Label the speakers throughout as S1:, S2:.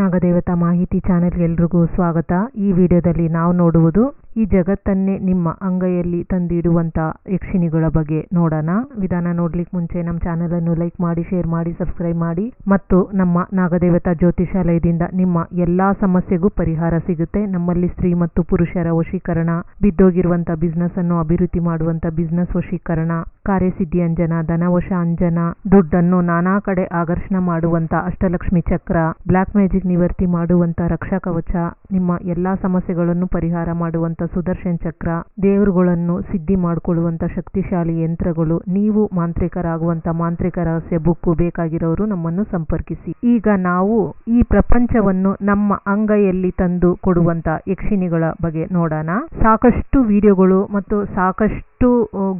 S1: ನಾಗದೇವತಾ ಮಾಹಿತಿ ಚಾನೆಲ್ಗೆ ಎಲ್ರಿಗೂ ಸ್ವಾಗತ. ಈ ವಿಡಿಯೋದಲ್ಲಿ ನಾವು ನೋಡುವುದು ಈ ಜಗತ್ತನ್ನೇ ನಿಮ್ಮ ಅಂಗೈಯಲ್ಲಿ ತಂದಿಡುವಂತ ಯಕ್ಷಿಣಿಗಳ ಬಗ್ಗೆ ನೋಡೋಣ. ವಿಧಾನ ನೋಡ್ಲಿಕ್ಕೆ ಮುಂಚೆ ನಮ್ಮ ಚಾನೆಲ್ ಅನ್ನು ಲೈಕ್ ಮಾಡಿ, ಶೇರ್ ಮಾಡಿ, ಸಬ್ಸ್ಕ್ರೈಬ್ ಮಾಡಿ ಮತ್ತು ನಮ್ಮ ನಾಗದೇವತಾ ಜ್ಯೋತಿಷಾಲಯದಿಂದ ನಿಮ್ಮ ಎಲ್ಲಾ ಸಮಸ್ಯೆಗೂ ಪರಿಹಾರ ಸಿಗುತ್ತೆ. ನಮ್ಮಲ್ಲಿ ಸ್ತ್ರೀ ಮತ್ತು ಪುರುಷರ ವಶೀಕರಣ ಬಿದ್ದೋಗಿರುವಂತಹ ಬಿಸ್ನೆಸ್ ಅನ್ನು ಅಭಿವೃದ್ಧಿ ಮಾಡುವಂತ ಬಿಸ್ನೆಸ್ ವಶೀಕರಣ, ಕಾರ್ಯಸಿದ್ಧಿ ಅಂಜನ, ಧನವಶ ಅಂಜನ, ದುಡ್ಡನ್ನು ನಾನಾ ಕಡೆ ಆಕರ್ಷಣ ಮಾಡುವಂತ ಅಷ್ಟಲಕ್ಷ್ಮಿ ಚಕ್ರ ಬ್ಲಾಕ್ ಮ್ಯಾಜಿಕ್ ನಿವರ್ತಿ ಮಾಡುವಂತ ರಕ್ಷಾ ಕವಚ, ನಿಮ್ಮ ಎಲ್ಲಾ ಸಮಸ್ಯೆಗಳನ್ನು ಪರಿಹಾರ ಮಾಡುವಂತ ಸುದರ್ಶನ್ ಚಕ್ರ, ದೇವರುಗಳನ್ನು ಸಿದ್ಧಿ ಮಾಡಿಕೊಳ್ಳುವಂತ ಶಕ್ತಿಶಾಲಿ ಯಂತ್ರಗಳು, ನೀವು ಮಾಂತ್ರಿಕರಾಗುವಂತ ಮಾಂತ್ರಿಕ ರಹಸ್ಯ ಬುಕ್ಕು ಬೇಕಾಗಿರೋರು ನಮ್ಮನ್ನು ಸಂಪರ್ಕಿಸಿ. ಈಗ ನಾವು ಈ ಪ್ರಪಂಚವನ್ನು ನಮ್ಮ ಅಂಗೈಯಲ್ಲಿ ತಂದು ಕೊಡುವಂತ ಯಕ್ಷಿಣಿಗಳ ಬಗ್ಗೆ ನೋಡೋಣ. ಸಾಕಷ್ಟು ವಿಡಿಯೋಗಳು ಮತ್ತು ಸಾಕಷ್ಟು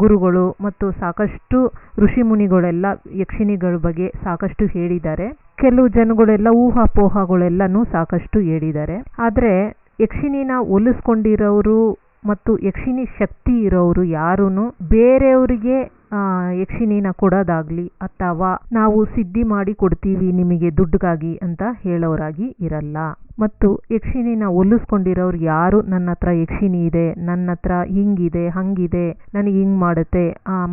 S1: ಗುರುಗಳು ಮತ್ತು ಸಾಕಷ್ಟು ಋಷಿ ಮುನಿಗಳೆಲ್ಲ ಯಕ್ಷಿಣಿಗಳ ಬಗ್ಗೆ ಸಾಕಷ್ಟು ಹೇಳಿದ್ದಾರೆ. ಕೆಲವು ಜನಗಳೆಲ್ಲ ಊಹಾಪೋಹಗಳೆಲ್ಲನೂ ಸಾಕಷ್ಟು ಹೇಳಿದ್ದಾರೆ. ಆದರೆ ಯಕ್ಷಿಣಿನ ಒಲಿಸ್ಕೊಂಡಿರೋರು ಮತ್ತು ಯಕ್ಷಿಣಿ ಶಕ್ತಿ ಇರೋರು ಯಾರೂ ಬೇರೆಯವರಿಗೆ ಯಕ್ಷಿಣಿನ ಕೊಡೋದಾಗ್ಲಿ ಅಥವಾ ನಾವು ಸಿದ್ಧಿ ಮಾಡಿ ಕೊಡ್ತೀವಿ ನಿಮಗೆ ದುಡ್ಡುಗಾಗಿ ಅಂತ ಹೇಳೋರಾಗಿ ಇರಲ್ಲ. ಮತ್ತು ಯಕ್ಷಿಣಿನ ಒಲಿಸ್ಕೊಂಡಿರೋರು ಯಾರು? ನನ್ನ ಹತ್ರ ಯಕ್ಷಿಣಿ ಇದೆ, ನನ್ನ ಹತ್ರ ಹಿಂಗಿದೆ ಹಂಗಿದೆ ನನಗೆ ಹಿಂಗ್ ಮಾಡುತ್ತೆ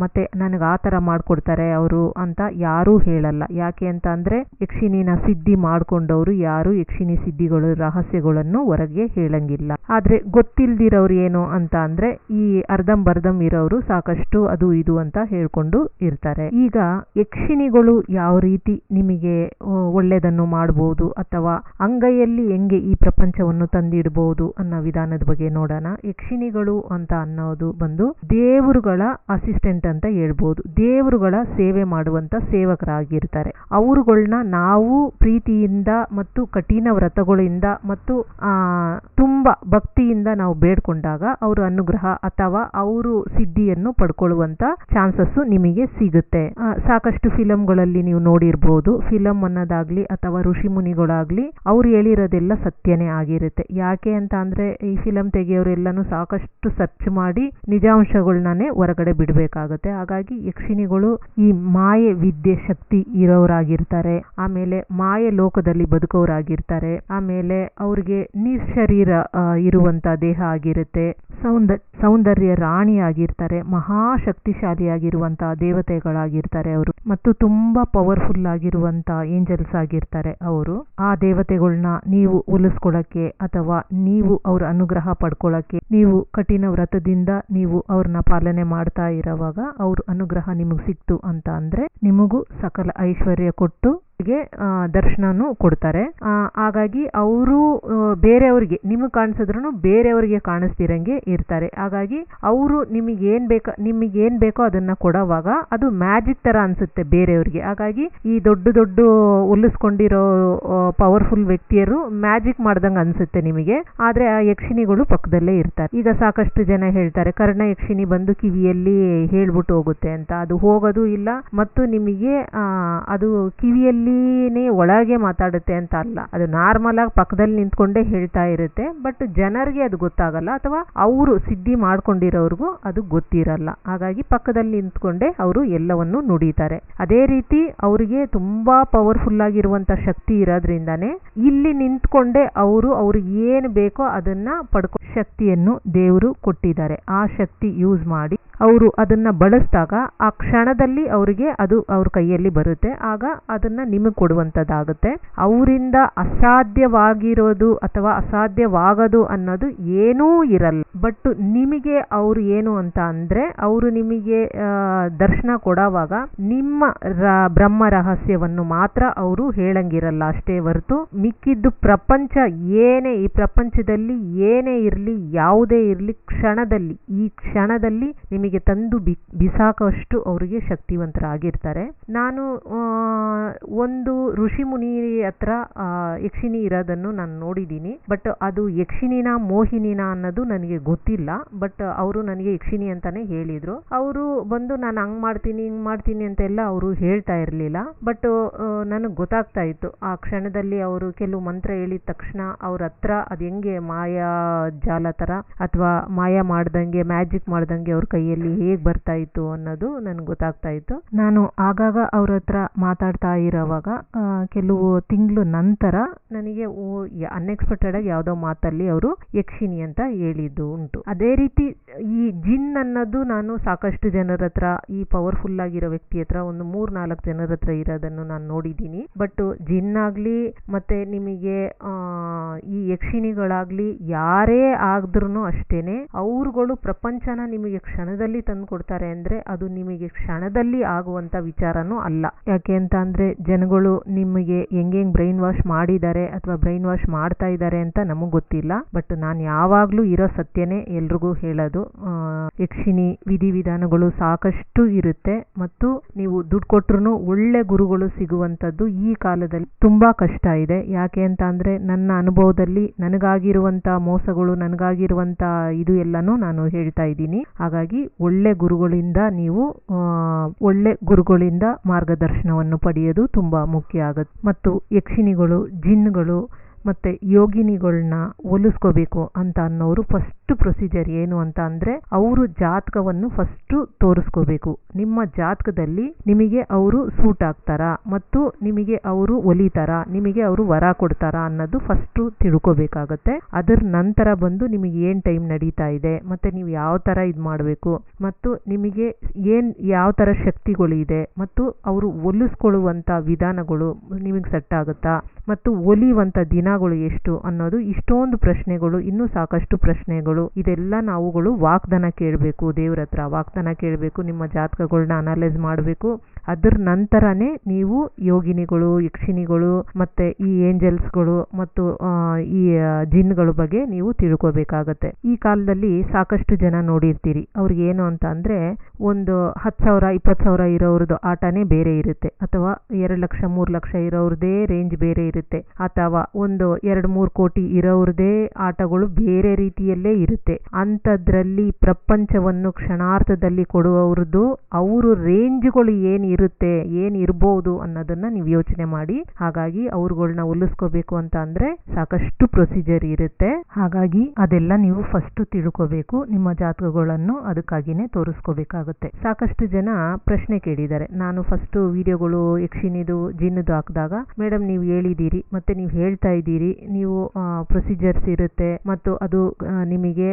S1: ಮತ್ತೆ ನನಗೆ ಆ ಥರ ಮಾಡಿಕೊಡ್ತಾರೆ ಅವರು ಅಂತ ಯಾರೂ ಹೇಳಲ್ಲ. ಯಾಕೆ ಅಂತ ಅಂದರೆ ಯಕ್ಷಿಣಿನ ಸಿದ್ಧಿ ಮಾಡಿಕೊಂಡವರು ಯಾರು? ಯಕ್ಷಿಣಿ ಸಿದ್ಧಿಗಳು, ರಹಸ್ಯಗಳನ್ನು ಹೊರಗೆ ಹೇಳಂಗಿಲ್ಲ. ಆದ್ರೆ ಗೊತ್ತಿಲ್ದಿರೋರು ಏನು ಅಂತ ಅಂದರೆ ಈ ಅರ್ಧಂಬರ್ಧಂ ಇರೋರು ಸಾಕಷ್ಟು ಅದು ಇದು ಅಂತ ಹೇಳ್ಕೊಂಡು ಇರ್ತಾರೆ. ಈಗ ಯಕ್ಷಿಣಿಗಳು ಯಾವ ರೀತಿ ನಿಮಗೆ ಒಳ್ಳೆಯದನ್ನು ಮಾಡಬಹುದು ಅಥವಾ ಅಂಗೈಯಲ್ಲಿ ಹೆಂಗೆ ಈ ಪ್ರಪಂಚವನ್ನು ತಂದಿಡಬಹುದು ಅನ್ನೋ ವಿಧಾನದ ಬಗ್ಗೆ ನೋಡೋಣ. ಯಕ್ಷಿಣಿಗಳು ಅಂತ ಅನ್ನೋದು ಬಂದು ದೇವರುಗಳ ಅಸಿಸ್ಟೆಂಟ್ ಅಂತ ಹೇಳ್ಬೋದು. ದೇವರುಗಳ ಸೇವೆ ಮಾಡುವಂತ ಸೇವಕರಾಗಿರ್ತಾರೆ. ಅವರುಗಳನ್ನ ನಾವು ಪ್ರೀತಿಯಿಂದ ಮತ್ತು ಕಠಿಣ ವ್ರತಗಳಿಂದ ಮತ್ತು ತುಂಬಾ ಭಕ್ತಿಯಿಂದ ನಾವು ಬೇಡ್ಕೊಂಡಾಗ ಅವರು ಅನುಗ್ರಹ ಅಥವಾ ಅವರು ಸಿದ್ಧಿಯನ್ನು ಪಡ್ಕೊಳ್ಳುವಂತ ಚಾನ್ಸಸ್ ನಿಮಗೆ ಸಿಗುತ್ತೆ. ಸಾಕಷ್ಟು ಫಿಲಂಗಳಲ್ಲಿ ನೀವು ನೋಡಿರ್ಬೋದು. ಫಿಲಂ ಅನ್ನೋದಾಗ್ಲಿ ಅಥವಾ ಋಷಿ ಮುನಿಗಳಾಗ್ಲಿ ಅವ್ರು ಹೇಳಿರೋದೆಲ್ಲ ಸತ್ಯನೇ ಆಗಿರುತ್ತೆ. ಯಾಕೆ ಅಂತ ಅಂದ್ರೆ ಈ ಫಿಲಂ ತೆಗೆಯೋರೆಲ್ಲನೂ ಸಾಕಷ್ಟು ಸರ್ಚ್ ಮಾಡಿ ನಿಜಾಂಶಗಳನ್ನೇ ಹೊರಗಡೆ ಬಿಡಬೇಕಾಗುತ್ತೆ. ಹಾಗಾಗಿ ಯಕ್ಷಿಣಿಗಳು ಈ ಮಾಯೆ ವಿದ್ಯೆ ಶಕ್ತಿ ಇರೋರಾಗಿರ್ತಾರೆ ಆಮೇಲೆ ಮಾಯೆ ಲೋಕದಲ್ಲಿ ಬದುಕೋರಾಗಿರ್ತಾರೆ ಆಮೇಲೆ ಅವ್ರಿಗೆ ನಿಶರೀರ ಇರುವಂತ ದೇಹ ಆಗಿರುತ್ತೆ. ಸೌಂದರ್ಯ ಸೌಂದರ್ಯ ರಾಣಿ ಆಗಿರ್ತಾರೆ. ಮಹಾಶಕ್ತಿಶಾಲಿಯಾಗಿರುವಂತ ದೇವತೆಗಳಾಗಿರ್ತಾರೆ ಅವರು. ಮತ್ತು ತುಂಬಾ ಪವರ್ಫುಲ್ ಆಗಿರುವಂತ ಏಂಜಲ್ಸ್ ಆಗಿರ್ತಾರೆ ಅವರು. ಆ ದೇವತೆಗಳನ್ನ ನೀವು ಉಲಿಸ್ಕೊಳಕ್ಕೆ ಅಥವಾ ನೀವು ಅವ್ರ ಅನುಗ್ರಹ ಪಡ್ಕೊಳಕ್ಕೆ, ನೀವು ಕಠಿಣ ವ್ರತದಿಂದ ನೀವು ಅವ್ರನ್ನ ಪಾಲನೆ ಮಾಡ್ತಾ ಇರೋವಾಗ ಅವ್ರ ಅನುಗ್ರಹ ನಿಮಗೆ ಸಿಕ್ತು ಅಂತ ಅಂದ್ರೆ ನಿಮಗೂ ಸಕಲ ಐಶ್ವರ್ಯ ಕೊಟ್ಟು ಗೆ ದರ್ಶನನು ಕೊಡ್ತಾರೆ. ಹಾಗಾಗಿ ಅವರು ಬೇರೆಯವರಿಗೆ, ನಿಮಗೆ ಕಾಣಿಸಿದ್ರು ಬೇರೆಯವರಿಗೆ ಕಾಣಿಸ್ತಿರಂಗೆ ಇರ್ತಾರೆ. ಹಾಗಾಗಿ ಅವರು ನಿಮಗೆ ಏನ್ ಬೇಕ, ನಿಮಗೆ ಏನ್ ಬೇಕೋ ಅದನ್ನ ಕೊಡೋವಾಗ ಅದು ಮ್ಯಾಜಿಕ್ ತರ ಅನ್ಸುತ್ತೆ ಬೇರೆಯವರಿಗೆ. ಹಾಗಾಗಿ ಈ ದೊಡ್ಡ ದೊಡ್ಡ ಉಲ್ಲಿಸ್ಕೊಂಡಿರೋ ಪವರ್ಫುಲ್ ವ್ಯಕ್ತಿಯರು ಮ್ಯಾಜಿಕ್ ಮಾಡ್ದಂಗೆ ಅನ್ಸುತ್ತೆ ನಿಮಗೆ. ಆದ್ರೆ ಆ ಯಕ್ಷಿಣಿಗಳು ಪಕ್ಕದಲ್ಲೇ ಇರ್ತಾರೆ. ಈಗ ಸಾಕಷ್ಟು ಜನ ಹೇಳ್ತಾರೆ, ಕರ್ಣ ಯಕ್ಷಿಣಿ ಬಂದು ಕಿವಿಯಲ್ಲಿ ಹೇಳ್ಬಿಟ್ಟು ಹೋಗುತ್ತೆ ಅಂತ. ಅದು ಹೋಗೋದು ಇಲ್ಲ. ಮತ್ತು ನಿಮಗೆ ಅದು ಅದು ಕಿವಿಯಲ್ಲಿನೇ ಒಳಗೆ ಮಾತಾಡುತ್ತೆ ಅಂತ ಅಲ್ಲ. ಅದು ನಾರ್ಮಲ್ ಆಗಿ ಪಕ್ಕದಲ್ಲಿ ನಿಂತ್ಕೊಂಡೇ ಹೇಳ್ತಾ ಇರುತ್ತೆ. ಬಟ್ ಜನರಿಗೆ ಅದು ಗೊತ್ತಾಗಲ್ಲ. ಅಥವಾ ಅವರು ಸಿದ್ಧಿ ಮಾಡ್ಕೊಂಡಿರೋರ್ಗೂ ಅದು ಗೊತ್ತಿರಲ್ಲ. ಹಾಗಾಗಿ ಪಕ್ಕದಲ್ಲಿ ನಿಂತ್ಕೊಂಡೇ ಅವರು ಎಲ್ಲವನ್ನು ನುಡಿತಾರೆ. ಅದೇ ರೀತಿ ಅವರಿಗೆ ತುಂಬಾ ಪವರ್ಫುಲ್ ಆಗಿರುವಂತ ಶಕ್ತಿ ಇರೋದ್ರಿಂದಾನೇ ಇಲ್ಲಿ ನಿಂತ್ಕೊಂಡೇ ಅವರು ಅವ್ರಿಗೆ ಏನು ಬೇಕೋ ಅದನ್ನ ಪಡ್ಕೊ, ಶಕ್ತಿಯನ್ನು ದೇವರು ಕೊಟ್ಟಿದ್ದಾರೆ. ಆ ಶಕ್ತಿ ಯೂಸ್ ಮಾಡಿ ಅವರು ಅದನ್ನ ಬಳಸಿದಾಗ ಆ ಕ್ಷಣದಲ್ಲಿ ಅವರಿಗೆ ಅದು ಅವ್ರ ಕೈಯಲ್ಲಿ ಬರುತ್ತೆ. ಆಗ ಅದನ್ನ ನಿಮಗೆ ಕೊಡುವಂಥದ್ದಾಗುತ್ತೆ. ಅವರಿಂದ ಅಸಾಧ್ಯವಾಗಿರೋದು ಅಥವಾ ಅಸಾಧ್ಯವಾಗದು ಅನ್ನೋದು ಏನೂ ಇರಲ್ಲ. ಬಟ್ ನಿಮಗೆ ಅವರು ಏನು ಅಂತ ಅಂದ್ರೆ, ಅವರು ನಿಮಗೆ ದರ್ಶನ ಕೊಡೋವಾಗ ನಿಮ್ಮ ಬ್ರಹ್ಮ ರಹಸ್ಯವನ್ನು ಮಾತ್ರ ಅವರು ಹೇಳಂಗಿರಲ್ಲ. ಅಷ್ಟೇ ಹೊರತು ಮಿಕ್ಕಿದ್ದು ಪ್ರಪಂಚ ಏನೇ, ಈ ಪ್ರಪಂಚದಲ್ಲಿ ಏನೇ ಇರಲಿ, ಯಾವುದೇ ಇರಲಿ, ಕ್ಷಣದಲ್ಲಿ, ಈ ಕ್ಷಣದಲ್ಲಿ ನಿಮಗೆ ತಂದು ಬಿ, ಬಿಸಾಕಷ್ಟು ಅವರಿಗೆ ಶಕ್ತಿವಂತರಾಗಿರ್ತಾರೆ. ನಾನು ಒಂದು ಋಷಿ ಮುನಿ ಹತ್ರ ಯಕ್ಷಿಣಿ ಇರೋದನ್ನು ನಾನು ನೋಡಿದ್ದೀನಿ. ಬಟ್ ಅದು ಯಕ್ಷಿಣಿನ, ಮೋಹಿನಿನ ಅನ್ನೋದು ನನಗೆ ಗೊತ್ತಿಲ್ಲ. ಬಟ್ ಅವರು ನನಗೆ ಯಕ್ಷಿಣಿ ಅಂತಾನೆ ಹೇಳಿದ್ರು. ಅವರು ಬಂದು ನಾನು ಹಂಗ್ ಮಾಡ್ತೀನಿ, ಹಿಂಗ್ ಮಾಡ್ತೀನಿ ಅಂತೆಲ್ಲ ಅವರು ಹೇಳ್ತಾ ಇರಲಿಲ್ಲ. ಬಟ್ ನನಗೆ ಗೊತ್ತಾಗ್ತಾ ಇತ್ತು. ಆ ಕ್ಷಣದಲ್ಲಿ ಅವರು ಕೆಲವು ಮಂತ್ರ ಹೇಳಿದ ತಕ್ಷಣ ಅವ್ರ ಹತ್ರ ಅದು ಹೆಂಗೆ ಮಾಯಾ ಜಾಲ ತರ ಅಥವಾ ಮಾಯ ಮಾಡ್ದಂಗೆ, ಮ್ಯಾಜಿಕ್ ಮಾಡ್ದಂಗೆ ಅವ್ರ ಕೈಯಲ್ಲಿ ಹೇಗ್ ಬರ್ತಾ ಇತ್ತು ಅನ್ನೋದು ನನ್ಗೆ ಗೊತ್ತಾಗ್ತಾ ಇತ್ತು. ನಾನು ಆಗಾಗ ಅವ್ರ ಹತ್ರ ಮಾತಾಡ್ತಾ ಇರೋವಾಗ ಆ, ಕೆಲವು ತಿಂಗಳು ನಂತರ ನನಗೆ ಅನ್ಎಕ್ಸ್ಪೆಕ್ಟೆಡ್ ಆಗಿ ಯಾವುದೋ ಮಾತಲ್ಲಿ ಅವರು ಯಕ್ಷಿಣಿ ಅಂತ ಹೇಳಿದ್ದು ಉಂಟು. ಅದೇ ರೀತಿ ಈ ಜಿನ್ ಅನ್ನೋದು ನಾನು ಸಾಕಷ್ಟು ಜನರ ಹತ್ರ ಈ ಪವರ್ಫುಲ್ ಆಗಿರೋ ವ್ಯಕ್ತಿ ಹತ್ರ ಒಂದು ಮೂರ್ ನಾಲ್ಕು ಜನರ ಹತ್ರ ಇರೋದನ್ನು ನಾನು ನೋಡಿದ್ದೀನಿ. ಬಟ್ ಜಿನ್ ಆಗ್ಲಿ ಮತ್ತೆ ನಿಮಗೆ ಈ ಯಕ್ಷಿಣಿಗಳಾಗ್ಲಿ ಯಾರೇ ಆಗದ್ರು ಅಷ್ಟೇನೆ ಅವ್ರುಗಳು ಪ್ರಪಂಚನ ನಿಮಗೆ ಕ್ಷಣದಲ್ಲಿ ತಂದು ಕೊಡ್ತಾರೆ ಅಂದ್ರೆ ಅದು ನಿಮಗೆ ಕ್ಷಣದಲ್ಲಿ ಆಗುವಂತ ವಿಚಾರನೂ ಅಲ್ಲ. ಯಾಕೆ ಅಂತ ಅಂದ್ರೆ ಜನಗಳು ನಿಮಗೆ ಹೆಂಗೆಂಗ್ ಬ್ರೈನ್ ವಾಶ್ ಮಾಡಿದ್ದಾರೆ ಅಥವಾ ಬ್ರೈನ್ ವಾಶ್ ಮಾಡ್ತಾ ಇದ್ದಾರೆ ಅಂತ ನಮಗ್ ಗೊತ್ತಿಲ್ಲ. ಬಟ್ ನಾನು ಯಾವಾಗಲೂ ಇರೋ ಸತ್ಯನೇ ಎಲ್ರಿಗೂ ಹೇಳೋದು. ಯಕ್ಷಿಣಿ ವಿಧಿವಿಧಾನಗಳು ಸಾಕಷ್ಟು ಇರುತ್ತೆ ಮತ್ತು ನೀವು ದುಡ್ಡು ಕೊಟ್ರು ಒಳ್ಳೆ ಗುರುಗಳು ಸಿಗುವಂತದ್ದು ಈ ಕಾಲದಲ್ಲಿ ತುಂಬಾ ಕಷ್ಟ ಇದೆ. ಯಾಕೆ ಅಂತ ಅಂದ್ರೆ ನನ್ನ ಅನುಭವದಲ್ಲಿ ನನಗಾಗಿರುವಂತ ಮೋಸಗಳು ನನಗಾಗಿರುವಂತ ಇದು ಎಲ್ಲಾನು ನಾನು ಹೇಳ್ತಾ ಇದ್ದೀನಿ. ಹಾಗಾಗಿ ಒಳ್ಳೆ ಗುರುಗಳಿಂದ ನೀವು ಒಳ್ಳೆ ಗುರುಗಳಿಂದ ಮಾರ್ಗದರ್ಶನವನ್ನು ಪಡೆಯೋದು ತುಂಬಾ ಮುಖ್ಯ ಆಗುತ್ತೆ ಮತ್ತು ಯಕ್ಷಿಣಿಗಳು ಜಿನ್ಗಳು ಮತ್ತೆ ಯೋಗಿನಿಗಳನ್ನ ಹೋಲಿಸ್ಕೋಬೇಕು ಅಂತ ಅನ್ನೋರು ಫಸ್ಟ್ ಪ್ರೊಸೀಜರ್ ಏನು ಅಂತ ಅಂದ್ರೆ ಅವರು ಜಾತಕವನ್ನು ಫಸ್ಟ್ ತೋರಿಸ್ಕೋಬೇಕು. ನಿಮ್ಮ ಜಾತಕದಲ್ಲಿ ನಿಮಗೆ ಅವರು ಸೂಟ್ ಆಗ್ತಾರಾ ಮತ್ತು ನಿಮಗೆ ಅವರು ಒಲಿತಾರಾ, ನಿಮಗೆ ಅವರು ವರ ಕೊಡ್ತಾರಾ ಅನ್ನೋದು ಫಸ್ಟ್ ತಿಳ್ಕೋಬೇಕಾಗತ್ತೆ. ಅದರ ನಂತರ ಬಂದು ನಿಮಗೆ ಏನ್ ಟೈಮ್ ನಡೀತಾ ಇದೆ ಮತ್ತೆ ನೀವು ಯಾವ ತರ ಇದು ಮಾಡಬೇಕು ಮತ್ತು ನಿಮಗೆ ಏನ್ ಯಾವ ತರ ಶಕ್ತಿಗಳು ಇದೆ ಮತ್ತು ಅವರು ಒಲಿಸ್ಕೊಳ್ಳುವಂತ ವಿಧಾನಗಳು ನಿಮಗೆ ಸೆಟ್ ಆಗುತ್ತಾ ಮತ್ತು ಒಲಿಯುವಂತ ದಿನಗಳು ಎಷ್ಟು ಅನ್ನೋದು ಇಷ್ಟೊಂದು ಪ್ರಶ್ನೆಗಳು, ಇನ್ನೂ ಸಾಕಷ್ಟು ಪ್ರಶ್ನೆಗಳು ಇದೆಲ್ಲ ನಾವುಗಳು ವಾಗ್ದಾನ ಕೇಳಬೇಕು ದೇವ್ರ ಹತ್ರ ವಾಗ್ದಾನ ಕೇಳಬೇಕು ನಿಮ್ಮ ಜಾತಕಗಳನ್ನ ಅನಲೈಸ್ ಮಾಡಬೇಕು. ಅದ್ರ ನಂತರನೇ ನೀವು ಯೋಗಿನಿಗಳು ಯಕ್ಷಿಣಿಗಳು ಮತ್ತೆ ಈ ಏಂಜಲ್ಸ್ಗಳು ಮತ್ತು ಈ ಜಿನ್ಗಳ ಬಗ್ಗೆ ನೀವು ತಿಳ್ಕೊಬೇಕಾಗತ್ತೆ. ಈ ಕಾಲದಲ್ಲಿ ಸಾಕಷ್ಟು ಜನ ನೋಡಿರ್ತೀರಿ. ಅವ್ರಿಗೆ ಏನು ಅಂತ ಅಂದ್ರೆ ಒಂದು ಹತ್ತು ಸಾವಿರ, ಇಪ್ಪತ್ತು ಸಾವಿರ ಇರೋರದು ಆಟನೇ ಬೇರೆ ಇರುತ್ತೆ. ಅಥವಾ ಎರಡು ಲಕ್ಷ, ಮೂರು ಲಕ್ಷ ಇರೋರದೇ ರೇಂಜ್ ಬೇರೆ ಇರುತ್ತೆ. ಅಥವಾ ಒಂದು ಎರಡು ಮೂರು ಕೋಟಿ ಇರೋರದೇ ಆಟಗಳು ಬೇರೆ ರೀತಿಯಲ್ಲೇ ಇರುತ್ತೆ. ಅಂಥದ್ರಲ್ಲಿ ಪ್ರಪಂಚವನ್ನು ಕ್ಷಣಾರ್ಥದಲ್ಲಿ ಕೊಡುವವ್ರದ್ದು ಅವರು ರೇಂಜ್ಗಳು ಏನ್ ಇರುತ್ತೆ, ಏನ್ ಇರ್ಬೋದು ಅನ್ನೋದನ್ನ ನೀವು ಯೋಚನೆ ಮಾಡಿ. ಹಾಗಾಗಿ ಅವ್ರುಗಳ್ನ ಹೋಲಿಸ್ಕೋಬೇಕು ಅಂತ ಅಂದ್ರೆ ಸಾಕಷ್ಟು ಪ್ರೊಸೀಜರ್ ಇರುತ್ತೆ. ಹಾಗಾಗಿ ಅದೆಲ್ಲ ನೀವು ಫಸ್ಟ್ ತಿಳ್ಕೋಬೇಕು, ನಿಮ್ಮ ಜಾತಕಗಳನ್ನು ಅದಕ್ಕಾಗಿನೇ ತೋರಿಸ್ಕೋಬೇಕಾಗುತ್ತೆ. ಸಾಕಷ್ಟು ಜನ ಪ್ರಶ್ನೆ ಕೇಳಿದ್ದಾರೆ. ನಾನು ಫಸ್ಟ್ ವಿಡಿಯೋಗಳು ಯಕ್ಷಿಣಿದು, ಜಿನ್ನದು ಹಾಕಿದಾಗ ಮೇಡಮ್ ನೀವು ಹೇಳಿದ್ದೀರಿ, ಮತ್ತೆ ನೀವು ಹೇಳ್ತಾ ಇದ್ದೀರಿ, ನೀವು ಪ್ರೊಸೀಜರ್ಸ್ ಇರುತ್ತೆ, ಮತ್ತು ಅದು ನಿಮಗೆ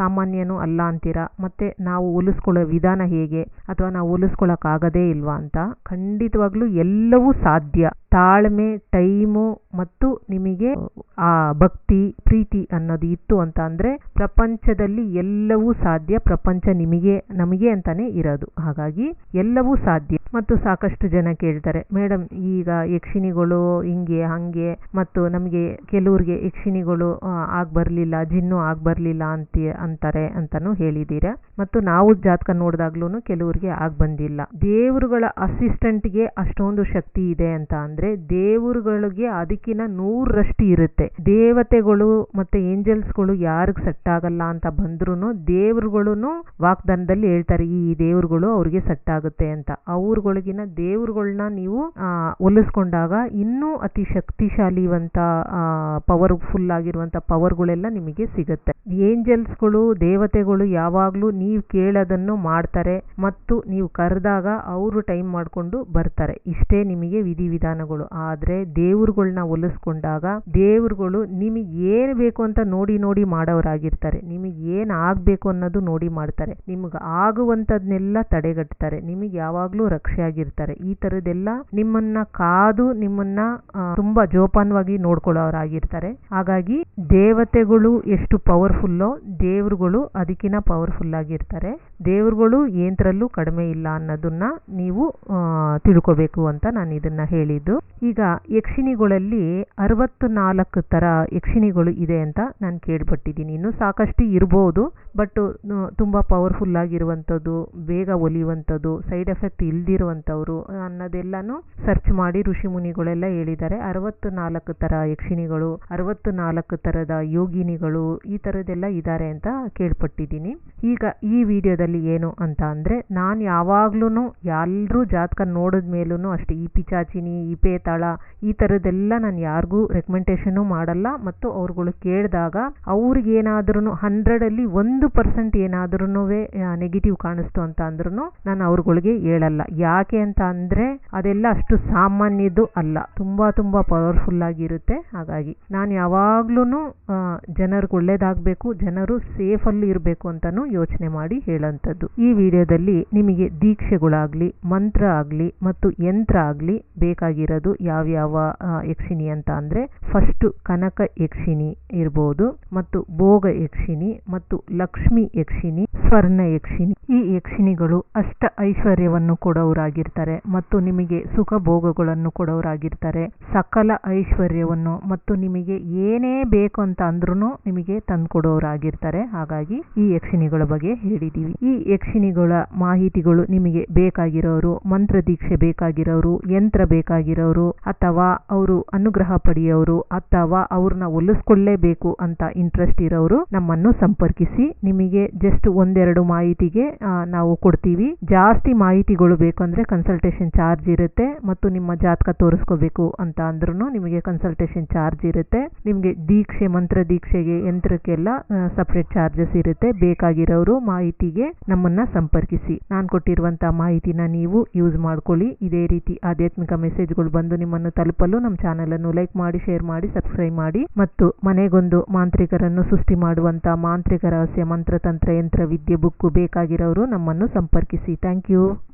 S1: ಸಾಮಾನ್ಯನೂ ಅಲ್ಲ ಅಂತೀರಾ, ಮತ್ತೆ ನಾವು ಹೋಲಿಸ್ಕೊಳ್ಳೋ ವಿಧಾನ ಹೇಗೆ, ಅಥವಾ ನಾವು ಹೋಲಿಸ್ಕೊಳಕ್ ಆಗದೇ ಇಲ್ವಾ ಅಂತ ಖಂಡಿತವಾಗ್ಲೂ ಎಲ್ಲವೂ ಸಾಧ್ಯ. ತಾಳ್ಮೆ, ಟೈಮು ಮತ್ತು ನಿಮಗೆ, ಆ, ಭಕ್ತಿ, ಪ್ರೀತಿ ಅನ್ನೋದು ಇತ್ತು ಅಂತ ಅಂದ್ರೆ ಪ್ರಪಂಚದಲ್ಲಿ ಎಲ್ಲವೂ ಸಾಧ್ಯ, ಪ್ರಪಂಚ ನಿಮಗೆ, ನಮಗೆ ಅಂತಾನೆ ಇರೋದು. ಹಾಗಾಗಿ ಎಲ್ಲವೂ ಸಾಧ್ಯ. ಮತ್ತು ಸಾಕಷ್ಟು ಜನ ಕೇಳ್ತಾರೆ, ಮೇಡಮ್, ಈಗ ಯಕ್ಷಿಣಿಗಳು ಹಿಂಗೆ, ಹಂಗೆ, ಮತ್ತು ನಮಗೆ ಕೆಲವ್ರಿಗೆ ಯಕ್ಷಿಣಿಗಳು ಆಗ ಬರಲಿಲ್ಲ, ಜಿನ್ನು ಆಗ ಬರಲಿಲ್ಲ ಅಂತ, ಅಂತಾರೆ ಅಂತಾನು ಹೇಳಿದ್ದೀರಾ ಮತ್ತು ನಾವು ಜಾತಕ ನೋಡಿದಾಗ್ಲೂ ಕೆಲವ್ರಿಗೆ ಆಗ್ ಬಂದಿಲ್ಲ. ದೇವರುಗಳ ಅಸಿಸ್ಟೆಂಟ್ಗೆ ಅಷ್ಟೊಂದು ಶಕ್ತಿ ಇದೆ ಅಂತ ಅಂದ್ರೆ ದೇವರುಗಳಿಗೆ ಅದಕ್ಕಿನ ನೂರರಷ್ಟು ಇರುತ್ತೆ. ದೇವತೆಗಳು ಮತ್ತೆ ಏಂಜಲ್ಸ್ಗಳು ಯಾರಿಗ್ ಸೆಟ್ ಆಗಲ್ಲ ಅಂತ ಬಂದ್ರು ದೇವರುಗಳು ವಾಗ್ದಾನದಲ್ಲಿ ಹೇಳ್ತಾರೆ, ಈ ದೇವರುಗಳು ಅವ್ರಿಗೆ ಸೆಟ್ ಆಗುತ್ತೆ ಅಂತ. ಅವ್ರಗಳಿಗಿನ ದೇವರುಗಳನ್ನ ನೀವು ಆ, ಹೋಲಿಸ್ಕೊಂಡಾಗ ಇನ್ನೂ ಅತಿ ಶಕ್ತಿಶಾಲಿವಂತ ಪವರ್ಫುಲ್ ಆಗಿರುವಂತ ಪವರ್ಗಳೆಲ್ಲ ನಿಮಗೆ ಸಿಗುತ್ತೆ. ಏಂಜಲ್ಸ್ಗಳು ದೇವತೆಗಳು ಯಾವಾಗ್ಲೂ ನೀವು ಕೇಳೋದನ್ನು ಮಾಡ್ತಾರೆ ಮತ್ತು ನೀವು ಕರೆದಾಗ ಅವರು ಟೈಮ್ ಮಾಡ್ಕೊಂಡು ಬರ್ತಾರೆ. ಇಷ್ಟೇ ನಿಮಗೆ ವಿಧಿವಿಧಾನಗಳು. ಆದ್ರೆ ದೇವ್ರುಗಳ್ನ ಹೋಲಿಸ್ಕೊಂಡಾಗ ದೇವ್ರುಗಳು ನಿಮಗೆ ಏನ್ ಬೇಕು ಅಂತ ನೋಡಿ ನೋಡಿ ಮಾಡೋರಾಗಿರ್ತಾರೆ. ನಿಮಗೆ ಏನ್ ಆಗ್ಬೇಕು ಅನ್ನೋದು ನೋಡಿ ಮಾಡ್ತಾರೆ. ನಿಮ್ಗೆ ಆಗುವಂತದ್ನೆಲ್ಲ ತಡೆಗಟ್ತಾರೆ. ನಿಮಗೆ ಯಾವಾಗ್ಲೂ ರಕ್ಷೆ ಆಗಿರ್ತಾರೆ ಈ ತರದೆಲ್ಲ ನಿಮ್ಮನ್ನ ಕಾದು ನಿಮ್ಮನ್ನ ತುಂಬಾ ಜೋಪಾನವಾಗಿ ನೋಡ್ಕೊಳ್ಳೋರಾಗಿರ್ತಾರೆ. ಹಾಗಾಗಿ ದೇವತೆಗಳು ಎಷ್ಟು ಪವರ್ಫುಲ್ಲೋ ದೇವ್ರುಗಳು ಅದಕ್ಕಿಂತ ಪವರ್ಫುಲ್ ಆಗಿರ್ತಾರೆ. ದೇವ್ರುಗಳು ಏಂತ್ರಲ್ಲೂ ಕಡಿಮೆ ಇಲ್ಲ ಅನ್ನೋದನ್ನ ನೀವು ತಿಳ್ಕೋಬೇಕು ಅಂತ ನಾನು ಇದನ್ನ ಹೇಳಿದ್ದು. ಈಗ ಯಕ್ಷಿಣಿಗಳಲ್ಲಿ ಅರವತ್ತು ನಾಲ್ಕು ತರ ಯಕ್ಷಿಣಿಗಳು ಇದೆ ಅಂತ ನಾನು ಕೇಳ್ಪಟ್ಟಿದ್ದೀನಿ. ಇನ್ನು ಸಾಕಷ್ಟು ಇರ್ಬೋದು ಬಟ್ ತುಂಬಾ ಪವರ್ಫುಲ್ ಆಗಿರುವಂಥದ್ದು ಬೇಗ ಒಲಿಯುವಂಥದ್ದು ಸೈಡ್ ಎಫೆಕ್ಟ್ ಇಲ್ದಿರುವಂಥವ್ರು ಅನ್ನೋದೆಲ್ಲಾನು ಸರ್ಚ್ ಮಾಡಿ ಋಷಿ ಮುನಿಗಳೆಲ್ಲ ಹೇಳಿದ್ದಾರೆ. ಅರವತ್ತು ನಾಲ್ಕು ತರ ಯಕ್ಷಿಣಿಗಳು ಅರವತ್ತು ನಾಲ್ಕು ತರದ ಯೋಗಿನಿಗಳು ಈ ತರದೆಲ್ಲ ಇದ್ದಾರೆ ಅಂತ ಕೇಳ್ಪಟ್ಟಿದ್ದೀನಿ. ಈಗ ಈ ವಿಡಿಯೋದಲ್ಲಿ ಏನು ಅಂತ ಅಂದರೆ ನಾನು ಯಾವಾಗ್ಲೂ ಎಲ್ಲರೂ ಜಾತಕ ನೋಡಿದ ಮೇಲೂ ಅಷ್ಟೇ. ಈ ಪಿಚಾಚಿನಿ, ಈ ಪೇತಾಳ, ಈ ಥರದ್ದೆಲ್ಲ ನಾನು ಯಾರಿಗೂ ರೆಕಮೆಂಡೇಶನ್ ಮಾಡಲ್ಲ. ಮತ್ತು ಅವ್ರುಗಳು ಕೇಳಿದಾಗ ಅವ್ರಿಗೇನಾದ್ರೂ ಹಂಡ್ರೆಡಲ್ಲಿ ಒಂದು ಪರ್ಸೆಂಟ್ ಏನಾದ್ರೂ ನೆಗೆಟಿವ್ ಕಾಣಿಸ್ತು ಅಂತ ಅಂದ್ರೂ ನಾನು ಅವ್ರುಗಳಿಗೆ ಹೇಳಲ್ಲ. ಯಾಕೆ ಅಂತ ಅಂದರೆ ಅದೆಲ್ಲ ಅಷ್ಟು ಸಾಮಾನ್ಯದ್ದು ಅಲ್ಲ. ತುಂಬ ತುಂಬ ಪವರ್ಫುಲ್ ಆಗಿರುತ್ತೆ. ಹಾಗಾಗಿ ನಾನು ಯಾವಾಗ್ಲೂ ಜನರಿಗೆ ಒಳ್ಳೇದಾಗಬೇಕು, ಜನರು ಸೇಫಲ್ಲಿ ಇರಬೇಕು ಅಂತಲೂ ಯೋಚನೆ ಮಾಡಿ ಹೇಳೋಂಥದ್ದು ಈ ವಿಡಿಯೋದಲ್ಲಿ ನಿಮಗೆ ದೀಕ್ಷೆಗಳಾಗಲಿ, ಮಂತ್ರ ಆಗಲಿ ಮತ್ತು ಯಂತ್ರ ಆಗಲಿ ಬೇಕಾಗಿರೋದು ಯಾವ್ಯಾವ ಯಕ್ಷಿಣಿ ಅಂತ ಅಂದರೆ ಫಸ್ಟು ಕನಕ ಯಕ್ಷಿಣಿ ಇರ್ಬೋದು, ಮತ್ತು ಭೋಗ ಯಕ್ಷಿಣಿ ಮತ್ತು ಲಕ್ಷ್ಮಿ ಯಕ್ಷಿಣಿ ಸ್ವರ್ಣ ಯಕ್ಷಿಣಿ. ಈ ಯಕ್ಷಿಣಿಗಳು ಅಷ್ಟ ಐಶ್ವರ್ಯವನ್ನು ಕೊಡೋರಾಗಿರ್ತಾರೆ ಮತ್ತು ನಿಮಗೆ ಸುಖ ಭೋಗಗಳನ್ನು ಕೊಡೋರಾಗಿರ್ತಾರೆ. ಸಕಲ ಐಶ್ವರ್ಯವನ್ನು ಮತ್ತು ನಿಮಗೆ ಏನೇ ಬೇಕು ಅಂತ ಅಂದ್ರೂ ನಿಮಗೆ ತಂದ್ಕೊಡೋರಾಗಿರ್ತಾರೆ. ಹಾಗಾಗಿ ಈ ಯಕ್ಷಿಣಿಗಳ ಬಗ್ಗೆ ಹೇಳಿದೀವಿ. ಈ ಯಕ್ಷಿಣಿಗಳ ಮಾಹಿತಿಗಳು ನಿಮಗೆ ಬೇಕಾಗಿರೋರು ಮಂತ್ರ ದೀಕ್ಷೆ ಬೇಕಾಗಿರೋರು, ಯಂತ್ರ ಬೇಕಾಗಿರೋರು, ಅಥವಾ ಅವರು ಅನುಗ್ರಹ ಪಡೆಯೋರು, ಅಥವಾ ಅವ್ರನ್ನ ಒಲಿಸ್ಕೊಳ್ಳೇಬೇಕು ಅಂತ ಇಂಟ್ರೆಸ್ಟ್ ಇರೋರು ನಮ್ಮನ್ನು ಸಂಪರ್ಕಿಸಿ. ನಿಮಗೆ ಜಸ್ಟ್ ಒಂದೆರಡು ಮಾಹಿತಿಗೆ ನಾವು ಕೊಡ್ತೀವಿ. ಜಾಸ್ತಿ ಮಾಹಿತಿಗಳು ಬೇಕಂದ್ರೆ ಕನ್ಸಲ್ಟೇಷನ್ ಚಾರ್ಜ್ ಇರುತ್ತೆ ಮತ್ತು ನಿಮ್ಮ ಜಾತಕ ತೋರಿಸ್ಕೋಬೇಕು ಅಂತ ಅಂದ್ರೂ ನಿಮಗೆ ಕನ್ಸಲ್ಟೇಷನ್ ಚಾರ್ಜ್ ಇರುತ್ತೆ. ನಿಮಗೆ ದೀಕ್ಷೆ, ಮಂತ್ರ ದೀಕ್ಷೆಗೆ, ಯಂತ್ರಕ್ಕೆಲ್ಲ ಸಪ್ರೇಟ್ ಚಾರ್ಜಸ್ ಇರುತ್ತೆ. ಬೇಕಾಗಿರೋರು ಮಾಹಿತಿಗೆ ನಮ್ಮನ್ನ ಸಂಪರ್ಕಿಸಿ. ನಾನು ಕೊಟ್ಟಿರುವಂತಹ ಮಾಹಿತಿನ ನೀವು ಯೂಸ್ ಮಾಡ್ಕೊಳ್ಳಿ. ಇದೇ ರೀತಿ ಆಧ್ಯಾತ್ಮಿಕ ಮೆಸೇಜ್ಗಳು ಬಂದು ನಿಮ್ಮನ್ನು ತಲುಪಲು ನಮ್ಮ ಚಾನೆಲ್ ಅನ್ನು ಲೈಕ್ ಮಾಡಿ ಶೇರ್ ಮಾಡಿ ಸಬ್ಸ್ಕ್ರೈಬ್ ಮಾಡಿ ಮತ್ತು ಮನೆಗೊಂದು ಮಾಂತ್ರಿಕರನ್ನು ಸೃಷ್ಟಿ ಮಾಡುವಂತ ಮಾಂತ್ರಿಕ ರಹಸ್ಯ ಮಂತ್ರತಂತ್ರ ಯಂತ್ರ, ವಿದ್ಯೆ ಬುಕ್ಕು ಬೇಕಾಗಿರೋರು ನಮ್ಮನ್ನು ಸಂಪರ್ಕಿಸಿ. Thank you